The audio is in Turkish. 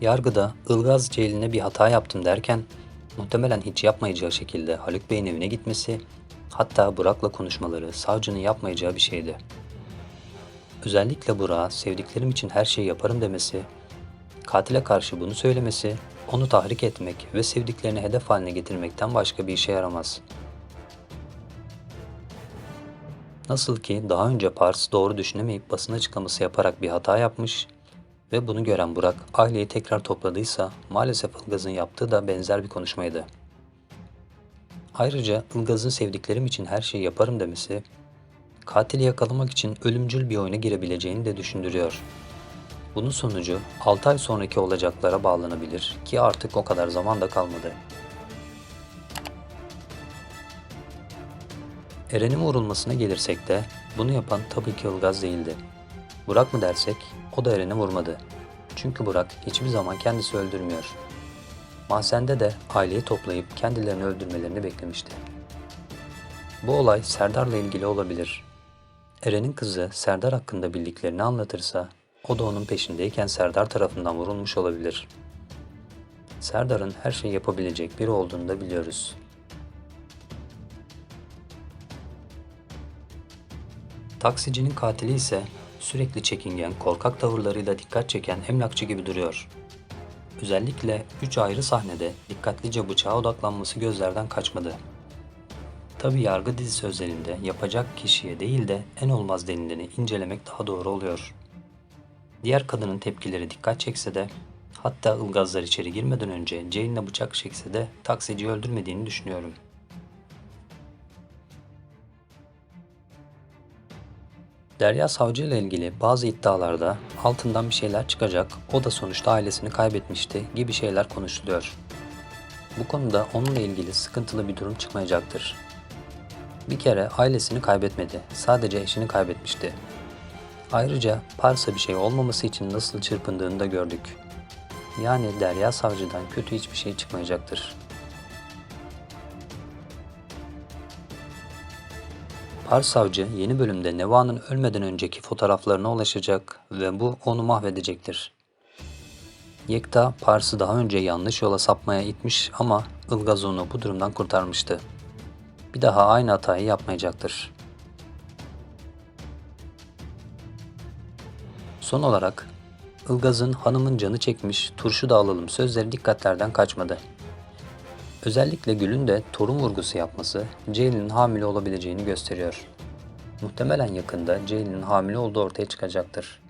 Yargıda Ilgaz Ceylin'e bir hata yaptım derken muhtemelen hiç yapmayacağı şekilde Haluk Bey'in evine gitmesi hatta Burak'la konuşmaları savcının yapmayacağı bir şeydi. Özellikle Burak'a sevdiklerim için her şeyi yaparım demesi, katile karşı bunu söylemesi, onu tahrik etmek ve sevdiklerini hedef haline getirmekten başka bir işe yaramaz. Nasıl ki daha önce Pars doğru düşünemeyip basın açıklaması yaparak bir hata yapmış ve bunu gören Burak aileyi tekrar topladıysa maalesef Ilgaz'ın yaptığı da benzer bir konuşmaydı. Ayrıca Ilgaz'ın sevdiklerim için her şeyi yaparım demesi, katili yakalamak için ölümcül bir oyuna girebileceğini de düşündürüyor. Bunun sonucu 6 ay sonraki olacaklara bağlanabilir ki artık o kadar zaman da kalmadı. Eren'in vurulmasına gelirsek de bunu yapan tabii ki Ilgaz değildi. Burak mı dersek o da Eren'i vurmadı. Çünkü Burak hiçbir zaman kendisi öldürmüyor. Mahzende de aileyi toplayıp kendilerini öldürmelerini beklemişti. Bu olay Serdar'la ilgili olabilir. Eren'in kızı Serdar hakkında bildiklerini anlatırsa o da onun peşindeyken Serdar tarafından vurulmuş olabilir. Serdar'ın her şeyi yapabilecek biri olduğunu da biliyoruz. Taksicinin katili ise sürekli çekingen, korkak tavırlarıyla dikkat çeken emlakçı gibi duruyor. Özellikle 3 ayrı sahnede dikkatlice bıçağa odaklanması gözlerden kaçmadı. Tabi yargı dizisi özelinde yapacak kişiye değil de en olmaz denileni incelemek daha doğru oluyor. Diğer kadının tepkileri dikkat çekse de hatta ılgazlar içeri girmeden önce Ceylin'e bıçak çekse de taksiciyi öldürmediğini düşünüyorum. Derya Savcı ile ilgili bazı iddialarda altından bir şeyler çıkacak, o da sonuçta ailesini kaybetmişti gibi şeyler konuşuluyor. Bu konuda onunla ilgili sıkıntılı bir durum çıkmayacaktır. Bir kere ailesini kaybetmedi, sadece eşini kaybetmişti. Ayrıca Pars'a bir şey olmaması için nasıl çırpındığını da gördük. Yani Derya Savcı'dan kötü hiçbir şey çıkmayacaktır. Pars Savcı yeni bölümde Neva'nın ölmeden önceki fotoğraflarına ulaşacak ve bu onu mahvedecektir. Yekta Pars'ı daha önce yanlış yola sapmaya itmiş ama Ilgaz onu bu durumdan kurtarmıştı. Bir daha aynı hatayı yapmayacaktır. Son olarak Ilgaz'ın hanımın canı çekmiş turşu da alalım sözleri dikkatlerden kaçmadı. Özellikle Gül'ün de torun vurgusu yapması Ceylin'in hamile olabileceğini gösteriyor. Muhtemelen yakında Ceylin'in hamile olduğu ortaya çıkacaktır.